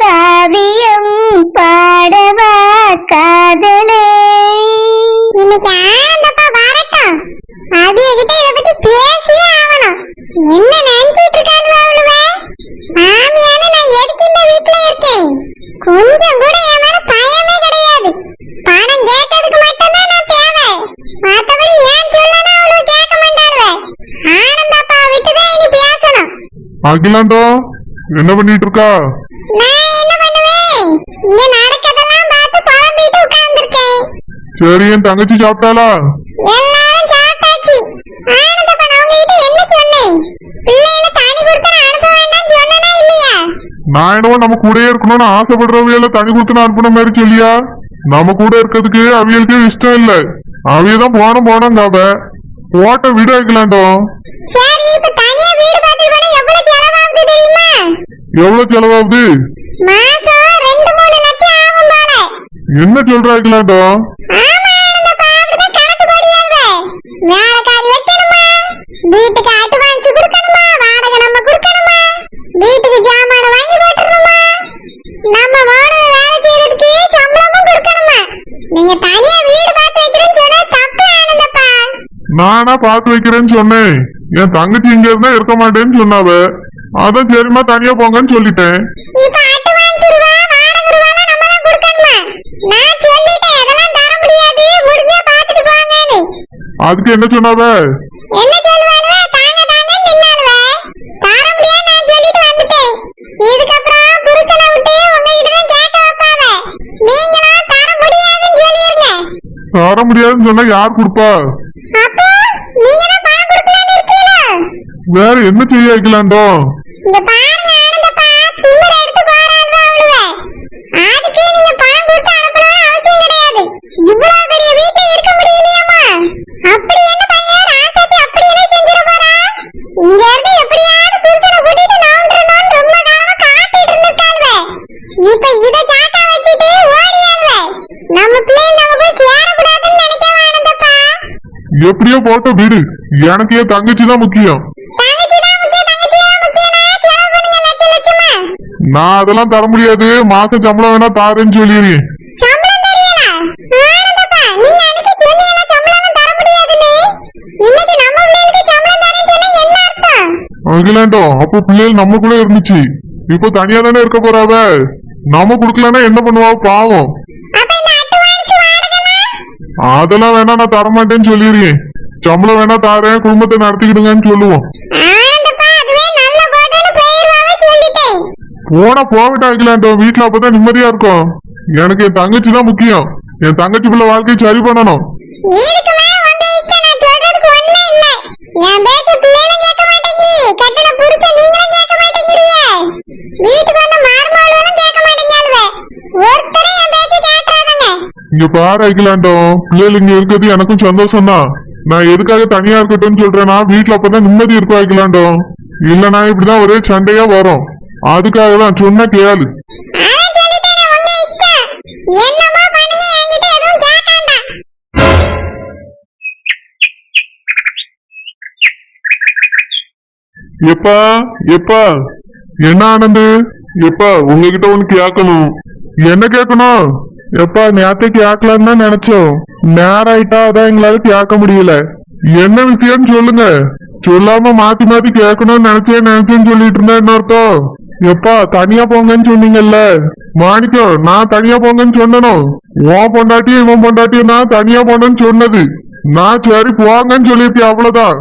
காவியம் பாடவா காதலே. இன்னைக்கு ஆனந்தப்பா வரட்டும் அது என்கிட்ட இத பத்தி பேசியே ஆகணும். என்ன நினைச்சிட்டு இருக்காங்க அவளுவ? மாமியானு நான் எதுக்கு இந்த வீட்ல இருக்கேன்? கொஞ்சம் கூட என் மேல பயமே கிடையாது. பணம் கேட்டதுக்கு மட்டும்தான் நான் தேவை. மத்தபடி ஏன் சொல்லனா அவளுவ கேட்க மாட்டாளுவ? ஆனந்தப்பா விட்டுதான் இனி பேசணும். அகிலாண்டோ என்ன பண்ணிட்டு இருக்கா நான் என்ன பண்ணுவேன் இங்க நடக்கதெல்லாம் பார்த்து புலம்பிட்டு உட்கார்ந்திருக்கேன் சரி என் தங்கச்சி சாப்பிட்டாளா? எல்லாரும் சாப்பிட்டாச்சு. ஆனந்தப்பா நான் உங்ககிட்ட என்ன சொன்னேன்? பிள்ளைகளை தனி கொடுத்து அனுப்ப வேண்டாம் சொன்னனா இல்லையா? நான் என்னவோ நம்ம கூடயே இருக்கணும்னு ஆசைப்படுறவையில தனி கொடுத்து அனுப்புன மாதிரி சொல்லியா? நம்ம கூட இருக்கிறதுக்கு அவியலுக்கு இஷ்டம் இல்ல. அவியதான் போன போனங்காவ போட்ட வீடு வைக்கலாண்டோ சரி இப்ப தனியா வீடு பார்த்து போனா எவ்வளவு செலவாகுது தெரியுமா? எவ்வளவு செலவாகுது? மாசம் ரெண்டு மூணு லட்சம் ஆகும் போல என்ன சொல்ற அகிலாண்டோ ஆமா ஆனந்தப்பா அப்படிதான் கணக்கு போடியாங்க வேலைக்காரி வைக்கணுமா? வீட்டுக்கு அட்வான்ஸ் கொடுக்கணுமா? வாடகை நம்ம கொடுக்கணுமா? வீட்டுக்கு ஜாமான வாங்கி போட்டுருணுமா நம்ம வாடகை வேலை செய்யறதுக்கு சம்பளமும் கொடுக்கணுமா? நீங்க தனியா வீடு பார்த்து வைக்கிறேன்னு சொன்னா தப்பு ஆனந்தப்பா. நானா பார்த்து வைக்கிறேன்னு சொன்னேன். என் தங்கச்சி இங்க இருந்தா இருக்க மாட்டேன்னு சொன்னாவ. அதான் சரிம்மா தனியா போங்கன்னு சொல்லிட்டேன் இப்ப அட்வான்ஸ் ரூபா வாடகை ரூபாலாம் நம்ம தான் கொடுக்கணுமா நான் சொல்லிட்டேன் அதெல்லாம் தர முடியாது முடிஞ்சா பார்த்துட்டு போங்கன்னு அதுக்கு என்ன சொன்னாவ என்ன சொல்லுவாளுவ தாங்க தாங்க நின்னாளுவ தர முடியாது நான் சொல்லிட்டு வந்துட்டேன் இதுக்கப்புறம் புருஷனை விட்டு உங்ககிட்ட தான் கேட்க வைப்பாவ. நீங்களும் தர முடியாதுன்னு சொன்னா யார் கொடுப்பா? வேற என்ன செய்ய வைக்கலாண்டோ இங்க பாருங்க ஆனந்தப்பா திமிர எடுத்து போறாள்வ அவளுவ அதுக்கு நீங்க பணம் கொடுத்து அனுப்பணும்னு அவசியம் கிடையாது இவ்வளவு பெரிய வீட்டுல இருக்க முடியலையாமா அப்படி என்ன பையன் ராசாத்தி அப்படி என்ன செஞ்சிட போறா இங்க இருந்து எப்படியாவது புருஷனை கூட்டிட்டு நவுண்டறணும்னு ரொம்ப காலமா காத்துட்டு இருந்திருக்காள்வ இப்ப இத சாக்கா வச்சுட்டு ஓடியாள்வ நம்ம பிள்ளைகள் நம்ம போய் சேரக்கூடாதுன்னு நினைக்கவா ஆனந்தப்பா எப்படியோ போட்ட வீடு. எனக்கு என் தங்கச்சி தான் முக்கியம். நான் அதெல்லாம் தர முடியாது. மாசம் சம்பளம் வேணா தாரேன்னு சொல்லிடுறேன் அகிலாண்டோ அப்போ பிள்ளைகள் நம்ம கூட இருந்துச்சு. இப்போ தனியா தானே இருக்க போறாவ? நம்ம குடுக்கலன்னா என்ன பண்ணுவா? பாவம் அப்ப இந்த அட்வான்ஸ் வாடகைலாம் அதெல்லாம் வேணா நான் தர மாட்டேன்னு சொல்லிடுறேன் சம்பளம் வேணா தாரேன் குடும்பத்தை நடத்திக்கிடுங்கன்னு சொல்லுவோம். போனா போகட்டும் அகிலாண்டோ வீட்டுல அப்பதான் நிம்மதியா இருக்கும். எனக்கு என் தங்கச்சி தான் முக்கியம். என் தங்கச்சி பிள்ளை வாழ்க்கையை சரி பண்ணணும் இதுக்கு மேல உங்க இஷ்டம் நான் சொல்றதுக்கு ஒண்ணுமே இல்ல என் பேச்ச பிள்ளைகளும் கேட்க மாட்டேங்கி கட்டண புருஷன் நீங்களும் கேட்க மாட்டேங்கிறீங்க வீட்டுக்கு வந்த மருமகளும் கேட்க மாட்டேங்காளுவ ஒருத்தரும் என் பேச்ச கேட்கறாதங்க இங்க பாரு அகிலாண்டோ பிள்ளைகள் இங்க இருக்கிறது எனக்கும் சந்தோஷம் தான் நான் எதுக்காக தனியா இருக்கட்டும்னு சொல்றேன்னா வீட்டுல அப்பதான் நிம்மதி இருக்கும் அகிலாண்டோ இல்லனா இப்படிதான் ஒரே சண்டையா வரும். அதுக்காக தான் சொன்ன கேளு. எப்பா எப்பா? என்ன ஆனந்து? எப்பா உங்ககிட்ட ஒண்ணு கேட்கணும். என்ன கேட்கணும்? எப்பா நேத்தை கேட்கலான்னு தான் நினைச்சோம் நேரம் ஆயிட்டா அதான் எங்களால கேட்க முடியல. என்ன விஷயம்னு சொல்லுங்க? சொல்லாம மாத்தி மாத்தி கேட்கணும்னு நினைச்சேன் நினைச்சேன்னு சொல்லிட்டு இருந்தேன் என்ன அர்த்தம் எப்பா தனியா போங்கன்னு சொன்னீங்கல்ல? மாணிக்கம் நான் தனியா போங்கன்னு சொன்னனும் உன் பொண்டாட்டியும் இவன் பொண்டாட்டியும் நான் தனியா போனேன்னு சொன்னது. நான் சரி போங்கன்னு சொல்லியிருக்கேன் அவ்வளவுதான்.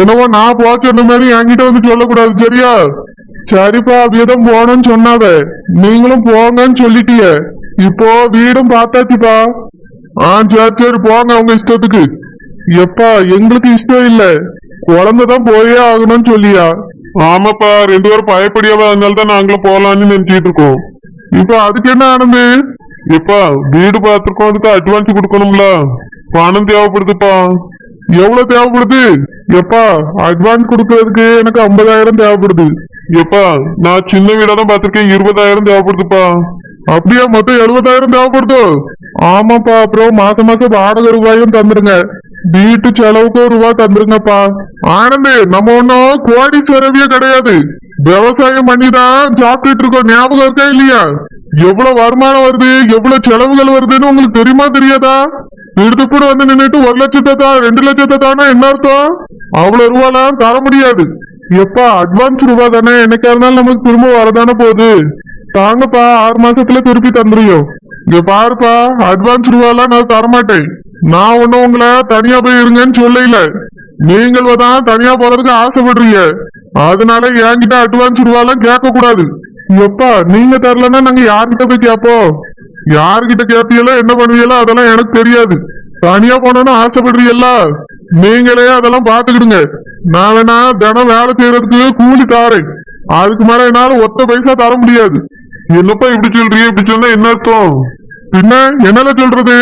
என்னவோ நான் போக சொன்ன மாதிரி என்கிட்ட வந்து சொல்லக்கூடாது சரியா? சரிப்பா அப்படியேதான் போகணும்னு சொன்னாவ. நீங்களும் போங்கன்னு சொல்லிட்டிய. இப்போ வீடும் பார்த்தாச்சுப்பா. ஆ சரி சரி போங்க உங்க இஷ்டத்துக்கு. எப்பா எங்களுக்கு இஷ்டம் இல்ல. குழந்தைதான் போயே ஆகணும்னு சொல்லியா? ஆமாப்பா ரெண்டு பேரும் பயப்படியாவா அதனால தான் நாங்களும் போலாம்னு நினைச்சிட்டு இருக்கோம். இப்ப அதுக்கு என்ன ஆனது? இப்ப வீடு பார்த்துருக்கோம் அதுக்கு அட்வான்ஸ் கொடுக்கணும்ல. பணம் தேவைப்படுதுப்பா. எவ்வளவு தேவைப்படுது? எப்பா அட்வான்ஸ் கொடுக்கறதுக்கு எனக்கு ஐம்பதாயிரம் தேவைப்படுது. எப்பா நான் சின்ன வீடா தான் பார்த்திருக்கேன் இருபதாயிரம் தேவைப்படுதுப்பா. அப்படியா மொத்தம் எழுபதாயிரம் தேவைப்படுதோ? ஆமாப்பா அப்புறம் மாசம் மாசம் வாடகை ரூபாயும் தந்துருங்க. வீட்டு செலவுக்கு ஒரு ரூபா தந்துருங்கப்பா. ஆனந்து நம்ம ஒன்னும் கோடீஸ்வரவியே கிடையாது. விவசாயம் பண்ணி தான் சாப்பிட்டுட்டு இருக்கோம். ஞாபகம் இருக்கா இல்லையா? எவ்வளவு வருமானம் வருது எவ்வளவு செலவுகள் வருதுன்னு உங்களுக்கு தெரியுமா தெரியாதா? எடுத்து கூட வந்து நின்னுட்டு ஒரு லட்சத்தை தான் ரெண்டு லட்சத்தை தானே என்ன அர்த்தம்? அவ்வளவு ரூபாலாம் தர முடியாது. எப்பா அட்வான்ஸ் ரூபா தானே என்னைக்கா இருந்தாலும் நமக்கு திரும்ப வரதானே போகுது. தாங்கப்பா ஆறு மாசத்துல திருப்பி தந்துருவோம் இங்க பாருப்பா அட்வான்ஸ் ரூபாலாம் நான் தரமாட்டேன். நான் ஒண்ணும் உங்களை தனியா போய் இருங்கன்னு சொல்லல. நீங்கள் தான் தனியா போறதுக்கு ஆசைப்படுறீங்க. அதனால என்கிட்ட அட்வான்ஸ் ரூபாலாம் கேட்க கூடாது எப்பா நீங்க தரலன்னா நாங்க யார்கிட்ட போய் கேட்போம்? யார்கிட்ட கேட்பீங்களோ என்ன பண்ணுவீங்களோ அதெல்லாம் எனக்கு தெரியாது. தனியா போனோம்னு ஆசைப்படுறீல்ல நீங்களே அதெல்லாம் பாத்துக்கிடுங்க நான் வேணா தினம் வேலை செய்யறதுக்கு கூலி தாரேன். அதுக்கு மேல என்னால ஒத்த பைசா தர முடியாது. என்னப்பா இப்படி சொல்றீங்க இப்படி சொன்னா என்ன அர்த்தம்? பின்ன என்னால சொல்றது?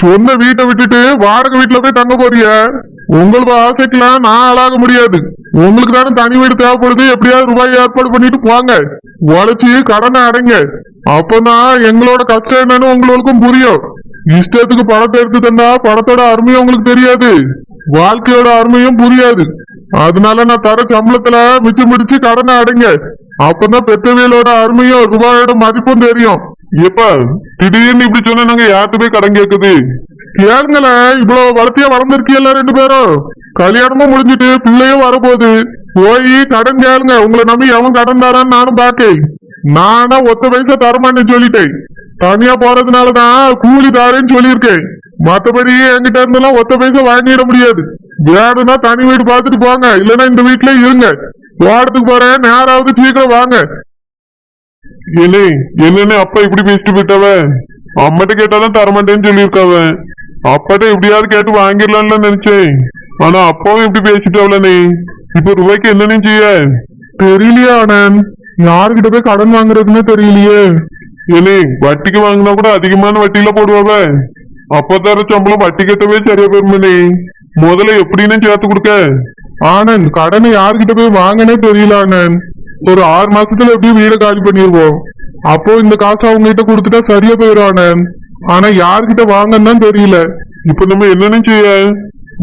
சொந்த வீட்டை விட்டுட்டு வாடகை வீட்டுல போய் தங்க போறிய? உங்களுக்கு ஆசைக்கெல்லாம் நான் ஆளாக முடியாது. உங்களுக்கு தானே தனி வீடு தேவைப்படுது? எப்படியாவது ரூபாய் ஏற்பாடு பண்ணிட்டு போங்க. உழைச்சி கடனை அடைங்க. அப்பதான் எங்களோட கஷ்டம் என்னன்னு உங்களுக்கும் புரியும். இஷ்டத்துக்கு படத்தை எடுத்து தந்தா படத்தோட அருமையும் உங்களுக்கு தெரியாது. வாழ்க்கையோட அருமையும் புரியாது. அதனால நான் தர சம்பளத்துல மிச்சம் பிடிச்சு கடனை அடைங்க. அப்பதான் பெத்தவியலோட அருமையும் ரூபாயோட மதிப்பும் தெரியும். எப்ப திடீர்னு இப்படி சொன்னா நாங்க யார்கிட்ட போய் கடன் கேக்குது கேளுங்களேன் இவ்வளவு வளர்த்தியா வளர்ந்துருக்கீல்ல ரெண்டு பேரும்? கல்யாணமும் முடிஞ்சிட்டு பிள்ளையும் வரப்போகுது. போய் கடன் கேளுங்க உங்களை நம்பி எவன் கடன் தரான்னு நானும் பாக்கேன் நானா ஒத்த பைசா தரமாட்டேன்னு சொல்லிட்டேன். தனியா போறதுனாலதான் கூலி தாரேன்னு சொல்லியிருக்கேன். மத்தபடி என்கிட்ட இருந்தெல்லாம் ஒத்த பைசா வாங்கிட முடியாது. வேணும்னா தனி வீடு பார்த்துட்டு போங்க இல்லைன்னா இந்த வீட்டுல இருங்க. வாடத்துக்கு போறேன் நேராவது சீக்கிரம் வாங்க. இல்லை என்னன்னு அப்பா இப்படி பேசிட்டு போயிட்டவ அம்மாட்ட கேட்டாலும் தரமாட்டேன்னு சொல்லியிருக்காவ அப்பாட்ட எப்படியாவது கேட்டு வாங்கிடலாம்னு நினைச்சேன். ஆனா அப்பாவும் இப்படி பேசிட்டவள நீ இப்ப ரூபாய்க்கு என்னன்னு செய்ய? தெரியலையா அண்ணன் யாருகிட்ட போய் கடன் வாங்குறதுன்னு தெரியலையே. இல்லை வட்டிக்கு வாங்கினா கூட அதிகமான வட்டியில போடுவாவ. அப்ப தர சம்பளம் வட்டி கட்டவே சரியா பெருமனே முதல்ல எப்படின்னு சேர்த்து கொடுக்க. ஆனந்த் கடனை யாருகிட்ட போய் வாங்கனே தெரியல ஆனந்த். ஒரு ஆறு மாசத்துல எப்படியும் வீட காலி பண்ணிடுவோம் அப்போ இந்த காசு அவங்க கிட்ட கொடுத்துட்டா சரியா போயிடும் ஆனந்த். ஆனா யார்கிட்ட வாங்கன்னு தான் தெரியல. இப்ப நம்ம என்னன்னு செய்ய?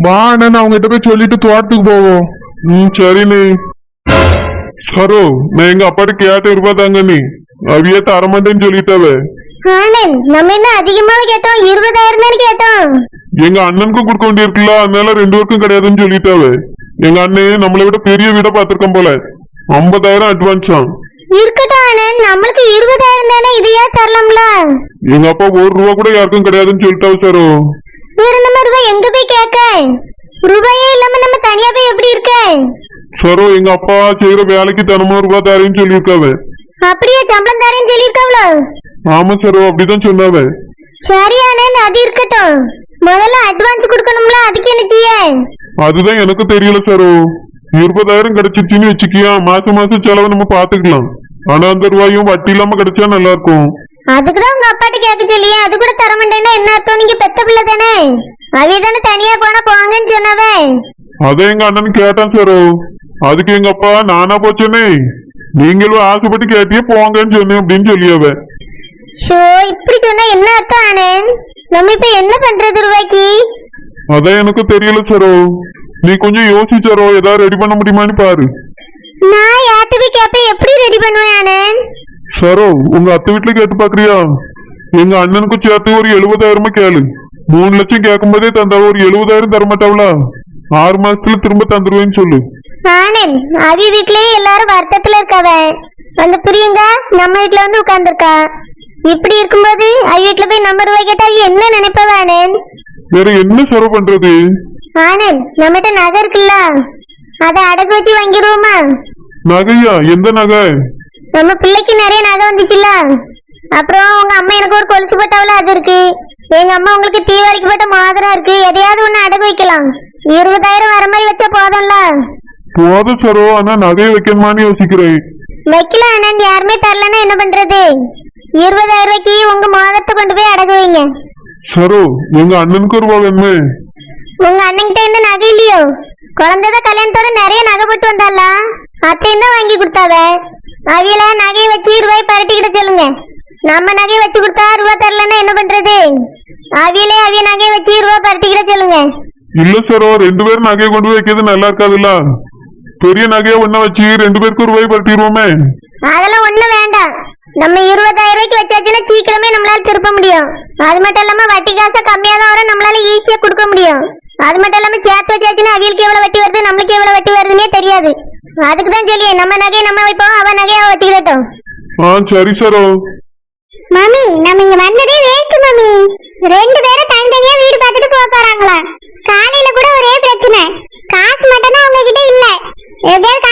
வா ஆனந்த் அவங்க கிட்ட போய் சொல்லிட்டு தோட்டத்துக்கு போவோம். ம் சரிண்ணே சரோ நான் எங்க அப்பாட்ட கேட்ட ரூபாய் தாங்க நீ. அவிய தரமாட்டேன்னு சொல்லிட்டாவ. ஆனந்த் நம்ம என்ன அதிகமாக கேட்டோம்? இருபதாயிரம் தானே கேட்டோம். எங்க அண்ணனுக்கும் கொடுக்க வேண்டியிருக்குல்ல? அதனால ரெண்டு பேருக்கும் கிடையாதுன்னு சொல்லிட்டாவ. எங்க அண்ணன் நம்மளை விட பெரிய வீடா பாத்திருக்கோம் போல. ஐம்பதாயிரம் அட்வான்ஸா இருக்கட்டும் ஆனந்த் நம்மளுக்கு இருபதாயிரம் தானே இதையா தரலாம்ல? எங்க அப்பா ஒரு ரூபா கூட யாருக்கும் கிடையாதுன்னு சொல்லிட்டாவ சாரோ. வேற நம்ம ரூபாய் எங்க போய் கேட்க? ரூபாயே இல்லாம நம்ம தனியா போய் எப்படி இருக்க? சரோ எங்க அப்பா செய்யற வேலைக்கு தினமும் ரூபாய் தரேன்னு சொல்லியிருக்காவ அப்படியே சம்பளம் தரேன்னு சொல்லியிருக்காவளோ ஆமா சரோ அப்படிதான் சொன்னாவ சரி ஆனந்த் அது இருக்கட்டும். முதல்ல அட்வான்ஸ் கொடுக்கணும்ல அதுக்கு என்ன செய்ய? அதுதான் எனக்கு தெரியல சரோ. இருபதாயிரம் கிடைச்சிச்சுன்னு வச்சுக்கியா மாசம் மாசம் செலவு நம்ம பாத்துக்கலாம் ஆனா அந்த ரூபாயும் வட்டி இல்லாம கிடைச்சா நல்லா இருக்கும் அதுக்கு தான் உங்க அப்பாட்ட கேட்க சொல்லியே அது கூட தர மாட்டேன்னா என்ன அர்த்தம்? நீங்க பெத்த பிள்ளை தானே? அவிய தானே தனியா போனா போங்கன்னு சொன்னவே. அதான் எங்க அண்ணன் கேட்டான் சரோ. அதுக்கு எங்க அப்பா நானா போச்சேனே. நீங்களும் ஆசைப்பட்டு கேட்டியே போங்கன்னு சொன்னேன் அப்படின்னு சொல்லியாவ. ஷோ இப்படி சொன்னா என்ன அர்த்தம் ஆனந்த் நம்ம இப்ப என்ன பண்றது ரூபாய்க்கு அதான் எனக்கு தெரியல சரோ. நீ கொஞ்சம் யோசிச்சரோ ஏதாவது ரெடி பண்ண முடியுமான்னு பாரு. நான் யார்கிட்ட போய் கேப்பேன் எப்படி ரெடி பண்ணுவேன் ஆனந்த் சரோ உங்க அத்தை வீட்டுல கேட்டு பாக்குறியா? எங்க அண்ணனுக்கும் சேர்த்து ஒரு எழுபதாயிரமா கேளு. மூணு லட்சம் கேட்கும் போதே தந்தா ஒரு எழுபதாயிரம் தர மாட்டாவளா ஆறு மாசத்துல திரும்ப தந்துருவேன்னு சொல்லு. ஆனந்த் அவி வீட்லயே எல்லாரும் வருத்தத்துல இருக்காவ. அந்த பிரியங்கா நம்ம வீட்ல வந்து உட்கார்ந்துருக்கா. இப்படி இருக்கும்போது அவி வீட்ல போய் நம்ம ரூபாய் கேட்டா அவி என்ன நினைப்பவ ஆனந்த்? வேற என்ன செலவு பண்றது? ஆனந்த் நம்மகிட்ட நகை இருக்குல்ல அதை அடகு வச்சு வாங்கிடுவோமா? நகையா? எந்த நகை? நம்ம பிள்ளைக்கு நிறைய நகை வந்துச்சுல்ல அப்புறம் உங்க அம்மா எனக்கு ஒரு கொலுசு போட்டாவில அது இருக்கு. எங்க அம்மா உங்களுக்கு தீபாவளிக்கு போட்ட மோதிரம் இருக்கு எதையாவது ஒண்ணு அடகு வைக்கலாம். இருபதாயிரம் வர மாதிரி வச்சா போதும்ல? போதும் சரோ ஆனா நகையை வைக்கணுமான்னு யோசிக்கிறேன். வைக்கல ஆனந்த். யாருமே தரலன்னா என்ன பண்றது? இருபதாயிரம் ரூபாய்க்கு உங்க மோதிரத்தை கொண்டு போய் அடகு வைங்க. சரோ எங்க அண்ணனுக்கு ரூபா வேணுமே? உங்க அண்ணன்கிட்ட இருந்து நகை இல்லையோ? குழந்தைதான் கல்யாணத்தோட நிறைய நகை போட்டு வந்தால அத்தையும் தான் வாங்கி கொடுத்தாவ? அவியல நகையை வச்சு ரூபாய் பரட்டிக்கிட்ட சொல்லுங்க. நம்ம நகையை வச்சு கொடுத்தா ரூபா தரலன்னா என்ன பண்றது? அவியலே அவிய நகையை வச்சு ரூபா பரட்டிக்கிட்ட சொல்லுங்க. இல்ல சரோ ரெண்டு பேரும் நகையை கொண்டு போய் வைக்கிறது நல்லா இருக்காதுல்ல. பெரிய நகையை ஒண்ணா வச்சு ரெண்டு பேருக்கு ஒரு ரூபாய் பரட்டிடுவோமே. அதெல்லாம் ஒண்ணும் வேண்டாம். நம்ம இருபதாயிரம் ரூபாய்க்கு வச்சாச்சுன்னா சீக்கிரமே நம்மளால திருப்ப முடியும். அது மட்டும் இல்லாம வட்டி காசை கம்மியா தான் வரும் நம்மளால ஈஸியா கொடுக்க முடியும். அது மட்டும் இல்லாம சேர்த்து வச்சாச்சுன்னா அவியலுக்கு எவ்வளவு வட்டி வருது நம்மளுக்கு எவ்வளவு வட்டி வருதுன்னே தெரியாது. அதுக்கு தான் சொல்லி நம்ம நகையை நம்ம வைப்போம் அவன் நகையை அவ வச்சுக்கிட்டோம் ஆ சரி சரோ. மம்மி நம்ம இங்க வந்ததே வேஸ்ட் மம்மி. ரெண்டு பேரும் தனித்தனியா வீடு பார்த்துட்டு போக போறாங்களா? காலையில கூட ஒரே பிரச்சனை. காசு மட்டும் தான் அவங்க கிட்ட இல்ல. எப்படியாவது